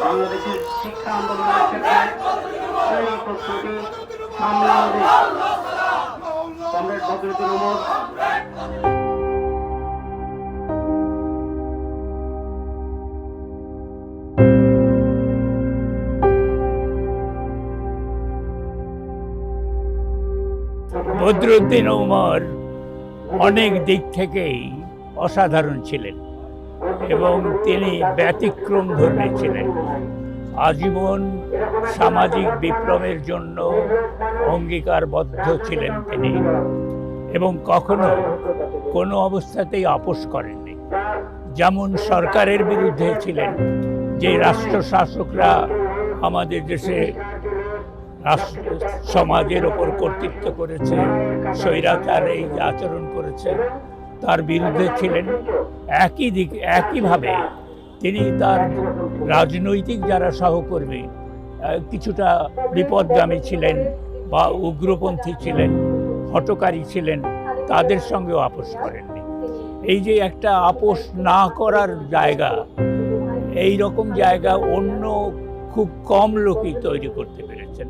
বাংলাদেশের শিক্ষা আন্দোলনের ক্ষেত্রে কমরেড বদরুদ্দিন অনেক দিক থেকেই অসাধারণ ছিলেন। এবং তিনি ব্যতিক্রম ধর্মী ছিলেন। আজীবন সামাজিক বিপ্লবের জন্য অঙ্গীকারবদ্ধ ছিলেন তিনি এবং কখনো কোনো অবস্থাতেই আপোষ করেননি। যেমন সরকারের বিরুদ্ধে ছিলেন, যে রাষ্ট্র শাসকরা আমাদের দেশে রাষ্ট্র, সমাজের ওপর কর্তৃত্ব করেছে, স্বৈরাচার এই আচরণ করেছে তার বিরুদ্ধে ছিলেন। একই দিক, একইভাবে তিনি তার রাজনৈতিক যারা সহকর্মী কিছুটা বিপদগামী ছিলেন বা উগ্রপন্থী ছিলেন, হটকারী ছিলেন, তাদের সঙ্গেও আপোষ করেননি। এই যে একটা আপোষ না করার জায়গা, এই রকম জায়গা অন্য খুব কম লোকই তৈরি করতে পেরেছেন।